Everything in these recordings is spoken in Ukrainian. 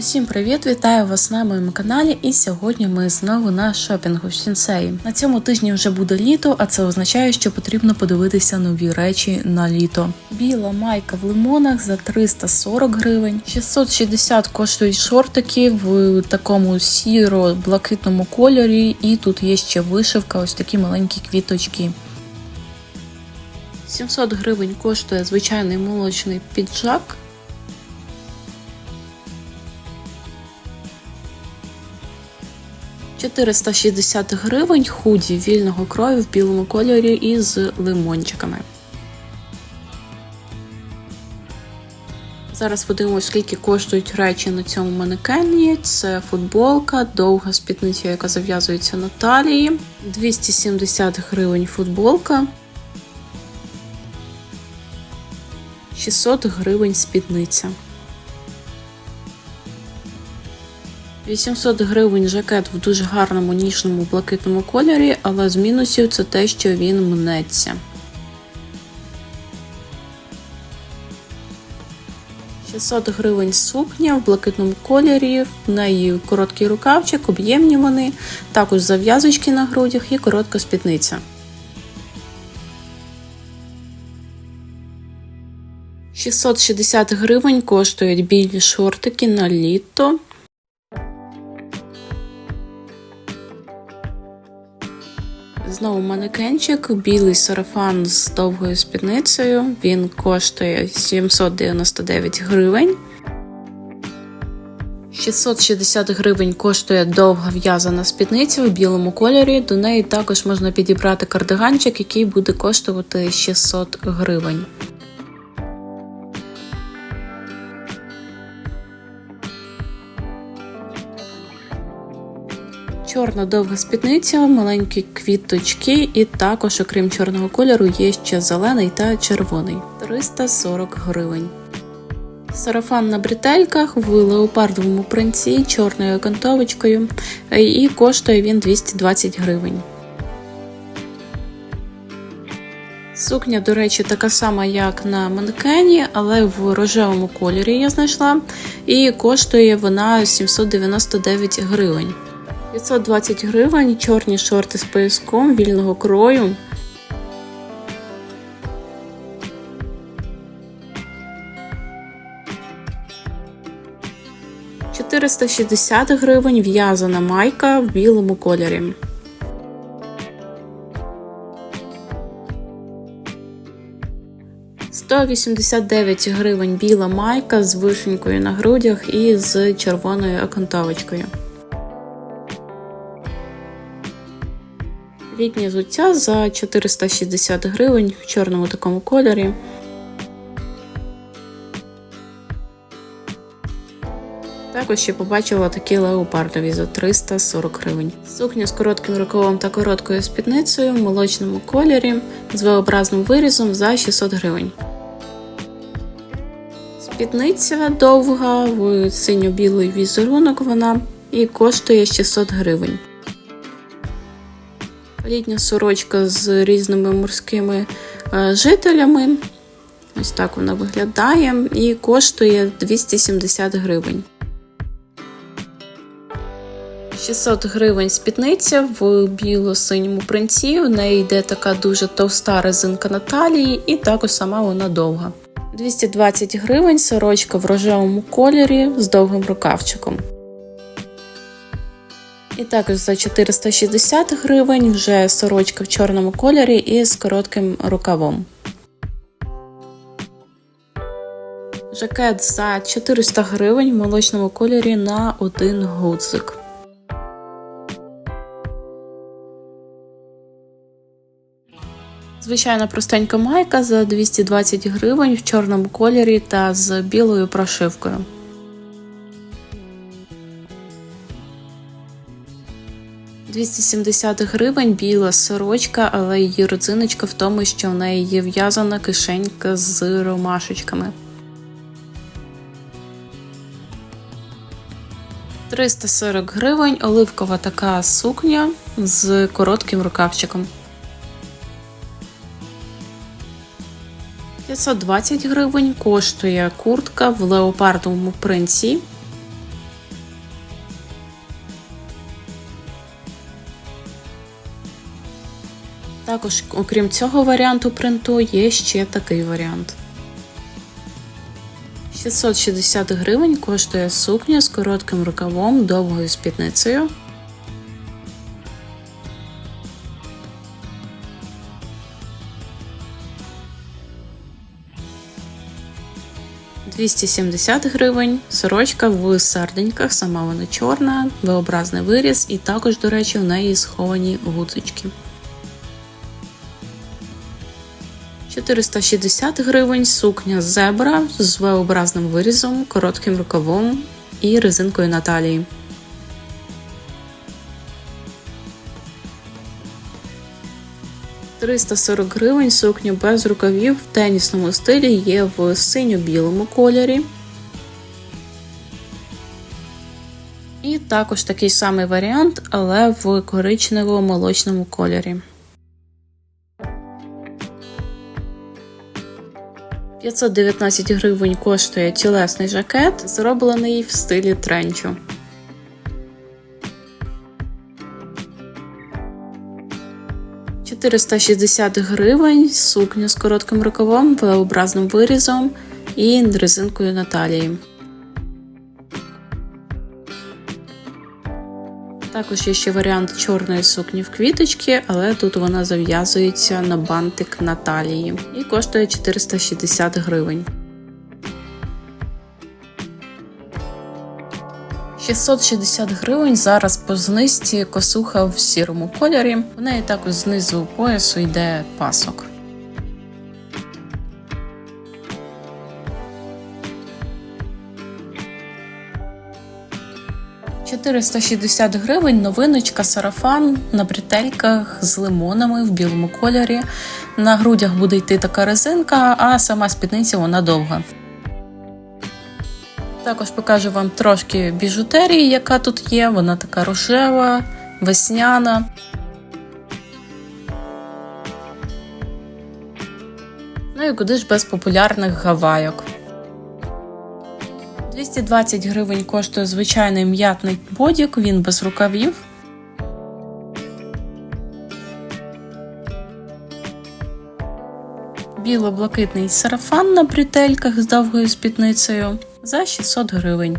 Усім привіт! Вітаю вас на моєму каналі. І сьогодні ми знову на шопінгу в Сінсеї. На цьому тижні вже буде літо, а це означає, що потрібно подивитися нові речі на літо. Біла майка в лимонах за 340 гривень, 660 коштують шортики в такому сіро-блакитному кольорі, і тут є ще вишивка, ось такі маленькі квіточки. 700 гривень коштує звичайний молочний піджак. – 460 гривень худі вільного крою в білому кольорі із лимончиками. Зараз подивимось, скільки коштують речі на цьому манекені. Це футболка, довга спідниця, яка зав'язується на талії. 270 гривень футболка. 600 гривень спідниця. 800 гривень жакет в дуже гарному ніжному блакитному кольорі, але з мінусів це те, що він мнеться. 600 гривень сукня в блакитному кольорі, в неї короткий рукавчик, об'ємні вони, також зав'язочки на грудях і коротка спідниця. «660 гривень коштують білі шортики на літо. Знову манекенчик, білий сарафан з довгою спідницею. Він коштує 799 гривень. 660 гривень коштує довга в'язана спідниця в білому кольорі. До неї також можна підібрати кардиганчик, який буде коштувати 600 гривень. Чорна довга спідниця, маленькі квіточки, і також, окрім чорного кольору, є ще зелений та червоний 340 гривень. Сарафан на бретельках в леопардовому принці чорною окантовочкою, і коштує він 220 гривень. Сукня, до речі, така сама, як на манекені, але в рожевому кольорі я знайшла, і коштує вона 799 гривень. 520 гривень, чорні шорти з пояском вільного крою. Чотириста шістдесят гривень в'язана майка в білому кольорі. Сто вісімдесят дев'ять гривень біла майка з вишенькою на грудях і з червоною окантовочкою. Літнє взуття за 460 гривень в чорному такому кольорі. Також ще побачила такі леопардові за 340 гривень. Сукня з коротким рукавом та короткою спідницею в молочному кольорі з V-образним вирізом за 600 гривень. Спідниця довга в синьо-білий візерунок вона і коштує 600 гривень. Літня сорочка з різними морськими е, жителями. Ось так вона виглядає і коштує 270 гривень. 600 гривень спідниця в біло-синьому принці. В неї йде така дуже товста резинка на талії, і також сама вона довга. 220 гривень сорочка в рожевому кольорі з довгим рукавчиком. І також за 460 гривень вже сорочка в чорному кольорі і з коротким рукавом. Жакет за 400 гривень в молочному кольорі на один гудзик. Звичайна простенька майка за 220 гривень в чорному кольорі та з білою прошивкою. Двісті сімдесят гривень біла сорочка, але її родзиночка в тому, що в неї є в'язана кишенька з ромашечками. 340 гривень оливкова така сукня з коротким рукавчиком. 520 гривень коштує куртка в леопардовому принці Також, окрім цього варіанту принту, є ще такий варіант. 660 гривень коштує сукня з коротким рукавом, довгою спідницею. «270 гривень, сорочка в сарденьках, сама вона чорна, V-образний виріз, і також, до речі, в неї сховані гудзички. 460 гривень сукня зебра з V-образним вирізом, коротким рукавом і резинкою на талії. «340 гривень сукню без рукавів в тенісному стилі є в синьо-білому кольорі. І також такий самий варіант, але в коричнево-молочному кольорі. 519 гривень коштує тілесний жакет, зроблений в стилі тренчу. «460 гривень сукня з коротким рукавом, V-образним вирізом і резинкою на талії. Також є ще варіант чорної сукні в квіточки, але тут вона зав'язується на бантик на талії і коштує 460 гривень. 660 гривень зараз по знизці косуха в сірому кольорі. В неї також знизу поясу йде пасок. «460 гривень новиночка сарафан на бретельках з лимонами в білому кольорі. На грудях буде йти така резинка, а сама спідниця вона довга. Також покажу вам трошки біжутерії, яка тут є. Вона така рожева, весняна. Ну і куди ж без популярних гавайок. 220 гривень коштує звичайний м'ятний бодік, він без рукавів. Біло-блакитний сарафан на бретельках з довгою спідницею за 600 гривень.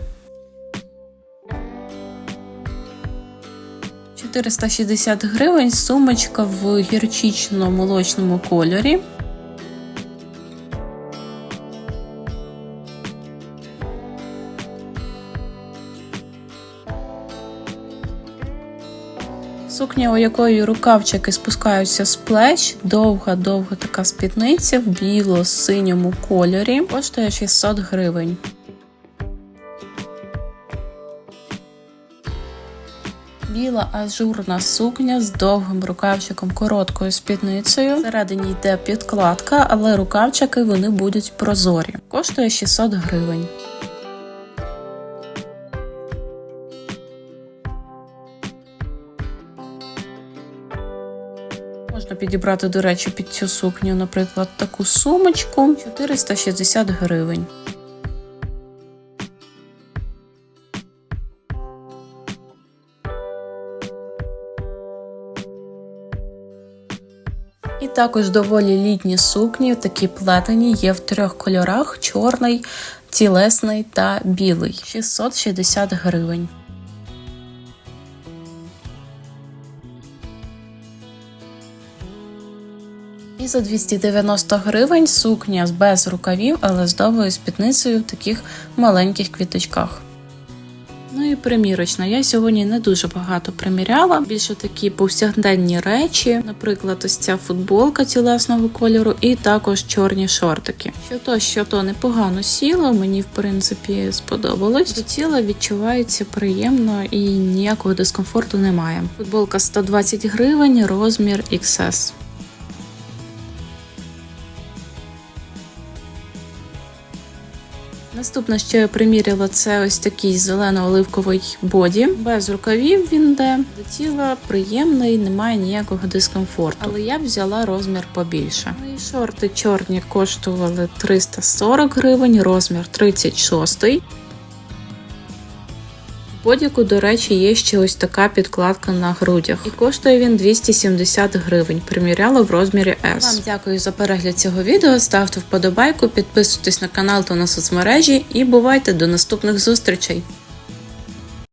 460 гривень сумочка в гірчично-молочному кольорі. Сукня, у якої рукавчики спускаються з плеч, довга-довга така спідниця в біло-синьому кольорі, коштує 600 гривень. Біла ажурна сукня з довгим рукавчиком короткою спідницею. Всередині йде підкладка, але рукавчики вони будуть прозорі. Коштує 600 гривень. Підібрати, до речі, під цю сукню, наприклад, таку сумочку 460 гривень. І також доволі літні сукні, такі плетені, є в трьох кольорах: чорний, тілесний та білий 660 гривень. І за 290 гривень сукня без рукавів, але з довгою спідницею в таких маленьких квіточках. Ну і примірочна. Я сьогодні не дуже багато приміряла. Більше такі повсякденні речі, наприклад, ось ця футболка тілесного кольору, і також чорні шортики. Що то, що то непогано сіло, мені в принципі сподобалось. До тіла відчувається приємно і ніякого дискомфорту немає. Футболка 120 гривень, розмір XS. Наступне, що я приміряла, це ось такий зелено-оливковий боді. Без рукавів він йде. До тіла приємний, немає ніякого дискомфорту. Але я взяла розмір побільше. Мої шорти чорні коштували 340 гривень, розмір 36. Бодіку, до речі, є ще ось така підкладка на грудях. І коштує він 270 гривень. Приміряла в розмірі S. Вам дякую за перегляд цього відео. Ставте вподобайку, підписуйтесь на канал та на соцмережі і бувайте до наступних зустрічей.